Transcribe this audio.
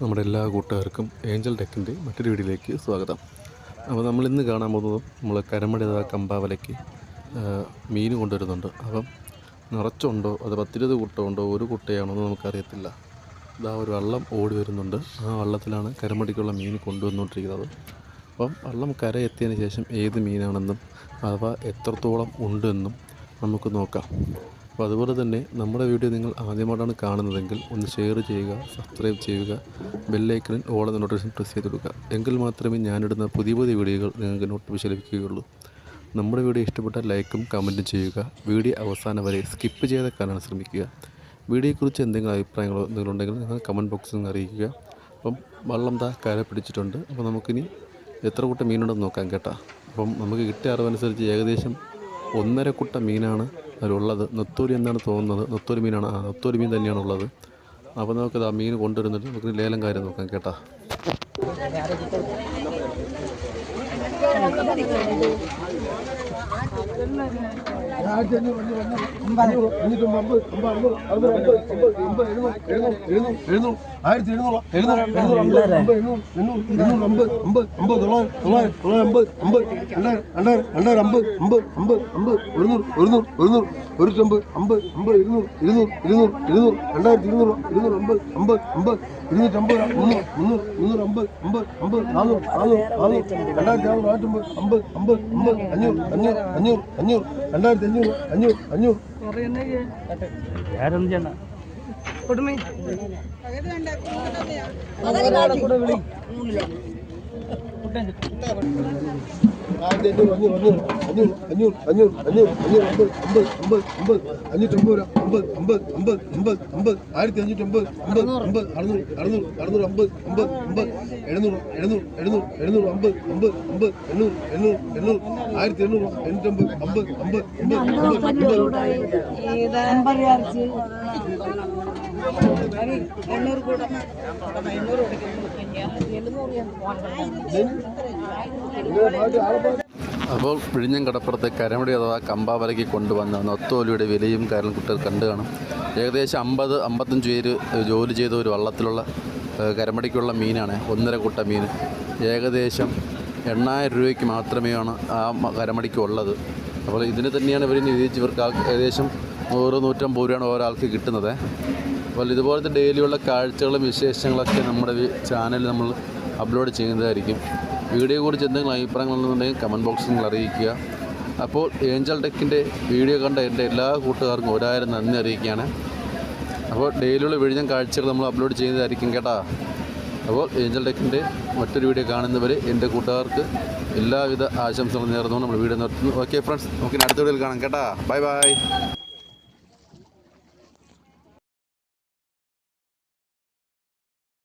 നമ്മുടെ എല്ലാ കൂട്ടുകാർക്കും ഏഞ്ചൽ ടെക്കിന്റെ മറ്റൊരു വീഡിയോയിലേക്ക് സ്വാഗതം. അപ്പോൾ നമ്മൾ ഇന്ന് കാണാൻ പോകുന്നത് നമ്മൾ കരമടി അഥവാ കമ്പാവലയ്ക്ക് മീൻ കൊണ്ടുവരുന്നുണ്ട്. അപ്പം നിറച്ചുണ്ടോ അത് പത്തിരുപത് കൂട്ടമുണ്ടോ ഒരു കുട്ടയാണോ എന്ന് നമുക്കറിയത്തില്ല. ഇതാ ഒരു വള്ളം ഓടി വരുന്നുണ്ട്. ആ വള്ളത്തിലാണ് കരമടിക്കുള്ള മീൻ കൊണ്ടുവന്നുകൊണ്ടിരിക്കുന്നത്. അപ്പം വള്ളം കര എത്തിയതിന് ശേഷം ഏത് മീനാണെന്നും അഥവാ എത്രത്തോളം ഉണ്ടെന്നും നമുക്ക് നോക്കാം. അപ്പോൾ അതുപോലെ തന്നെ നമ്മുടെ വീഡിയോ നിങ്ങൾ ആദ്യമായിട്ടാണ് കാണുന്നതെങ്കിൽ ഒന്ന് ഷെയർ ചെയ്യുക സബ്സ്ക്രൈബ് ചെയ്യുക ബെല്ലൈക്കണിൽ ഓളെ നോട്ടിഫിക്കേഷൻ പ്രസ് ചെയ്ത് കൊടുക്കുക. എങ്കിൽ മാത്രമേ ഞാനിടുന്ന പുതിയ പുതിയ വീഡിയോകൾ നിങ്ങൾക്ക് നോട്ടിഫിക്കേഷൻ ലഭിക്കുകയുള്ളൂ. നമ്മുടെ വീഡിയോ ഇഷ്ടപ്പെട്ട ലൈക്കും കമന്റും ചെയ്യുക. വീഡിയോ അവസാനം വരെ സ്കിപ്പ് ചെയ്ത് കാണാൻ ശ്രമിക്കുക. വീഡിയോയെക്കുറിച്ച് എന്തെങ്കിലും അഭിപ്രായങ്ങളോ എന്തെങ്കിലും ഉണ്ടെങ്കിൽ നിങ്ങൾ കമന്റ് ബോക്സിൽ നിന്ന് അറിയിക്കുക. അപ്പം വള്ളം താ കര പിടിച്ചിട്ടുണ്ട്. അപ്പോൾ നമുക്കിനി എത്ര കൂട്ടം മീനുണ്ടെന്ന് നോക്കാം കേട്ടോ. അപ്പം നമുക്ക് കിട്ടിയ അറിവനുസരിച്ച് ഏകദേശം ഒന്നര കുട്ട മീനാണ് അതിലുള്ളത്. നെത്തോലി എന്നാണ് തോന്നുന്നത്? നെത്തോലി മീനാണ്. ആ നെത്തോലി മീൻ തന്നെയാണ് ഉള്ളത്. അപ്പോൾ നമുക്ക് ആ മീൻ കൊണ്ടുവരുന്നിട്ട് നമുക്ക് ലേലം കാര്യം നോക്കാം കേട്ടോ. ആയിരത്തി ഒരുന്നൂറ് ഒരുന്നൂറ് ഒരുന്നൂറ് ഒരുന്നൂറ്റമ്പത് അമ്പത് അമ്പത് ഇരുന്നൂറ് ഇരുന്നൂറ് ഇരുന്നൂറ് ഇരുന്നൂറ് രണ്ടായിരത്തി ഇരുന്നൂറ് ഇരുന്നൂറ് അമ്പത് അമ്പത് അമ്പത് ഇരുന്നൂറ്റമ്പത് മുന്നൂറ് മുന്നൂറ് മുന്നൂറ് അമ്പത് അമ്പത് അമ്പത് നാനൂറ് നാനൂറ് നാനൂറ് രണ്ടായിരത്തി നാനൂറ് നാനൂറ്റമ്പത് അമ്പത് അമ്പത് അമ്പത് അഞ്ഞൂറ് അഞ്ഞൂറ് അഞ്ഞൂറ് അഞ്ഞൂറ് രണ്ടായിരത്തി അഞ്ഞൂറ് അഞ്ഞൂറ് അഞ്ഞൂറ്. ആയിരത്തി അഞ്ഞൂറ് അഞ്ഞൂറ് അഞ്ഞൂറ്. അഞ്ഞൂറ് അഞ്ഞൂറ് അഞ്ഞൂറ് അഞ്ഞൂറ് അഞ്ഞൂറ് അമ്പത് അമ്പത് അമ്പത് അമ്പത് അഞ്ഞൂറ്റമ്പത് രൂപ അമ്പത് അമ്പത് അമ്പത് അമ്പത് അമ്പത് ആയിരത്തി അഞ്ഞൂറ്റമ്പത് അമ്പത് അമ്പത് അറുന്നൂറ് അറുന്നൂറ് അറുന്നൂറ് അമ്പത് അമ്പത് അമ്പത് എഴുന്നൂറ് എഴുന്നൂറ് എഴുന്നൂറ് എഴുന്നൂറ് അമ്പത് അമ്പത് അമ്പത് എണ്ണൂറ് എണ്ണൂറ് എണ്ണൂറ് ആയിരത്തി എണ്ണൂറ് എണ്ണൂറ്റമ്പത് അമ്പത് അമ്പത് അമ്പത് അമ്പത് അമ്പത് എണ്ണൂറ് കൂടെ എണ്ണൂറ് അപ്പോൾ വിഴിഞ്ഞം കടപ്പുറത്തെ കരമടി അഥവാ കമ്പാവലയ്ക്ക് കൊണ്ടുവന്ന നൊത്തോലിയുടെ വിലയും കാരണം കുട്ടികൾ കണ്ടു കാണും. ഏകദേശം അമ്പത് അമ്പത്തഞ്ച് പേര് ജോലി ചെയ്ത ഒരു വള്ളത്തിലുള്ള കരമടിക്കുള്ള മീനാണ് ഒന്നര കുട്ട മീൻ. ഏകദേശം എണ്ണായിരം രൂപയ്ക്ക് മാത്രമേയാണ് ആ കരമടിക്ക് ഉള്ളത്. അപ്പോൾ ഇതിന് തന്നെയാണ് ഇവർ നിവേദിച്ച് ഇവർക്ക് ഏകദേശം നൂറ് നൂറ്റമ്പത് രൂപയാണ് ഒരാൾക്ക് കിട്ടുന്നത്. അപ്പോൾ ഇതുപോലത്തെ ഡെയിലിയുള്ള കാഴ്ചകളും വിശേഷങ്ങളൊക്കെ നമ്മുടെ ചാനലിൽ നമ്മൾ അപ്ലോഡ് ചെയ്യുന്നതായിരിക്കും. വീഡിയോ കുറിച്ച് എന്തെങ്കിലും അഭിപ്രായങ്ങളുണ്ടെങ്കിൽ കമന്റ് ബോക്സിൽ നിങ്ങൾ അറിയിക്കുക. അപ്പോൾ ഏഞ്ചൽ ടെക്കിന്റെ വീഡിയോ കണ്ട എന്റെ എല്ലാ കൂട്ടുകാർക്കും ഒരായിരം നന്ദി അറിയിക്കുകയാണ്. അപ്പോൾ ഡെയിലിയുള്ള വിഴിഞ്ഞം കാഴ്ചകൾ നമ്മൾ അപ്ലോഡ് ചെയ്യുന്നതായിരിക്കും കേട്ടാ. അപ്പോൾ ഏഞ്ചൽ ടെക്കിന്റെ മറ്റൊരു വീഡിയോ കാണുന്നവരെ എന്റെ കൂട്ടുകാർക്ക് എല്ലാവിധ ആശംസകളും നേർന്നുകൊണ്ട് നമ്മൾ വീഡിയോ നിർത്തുന്നു. ഓക്കെ ഫ്രണ്ട്സ് നമുക്ക് അടുത്ത വീഡിയോയിൽ കാണാം കേട്ടാ. Bye bye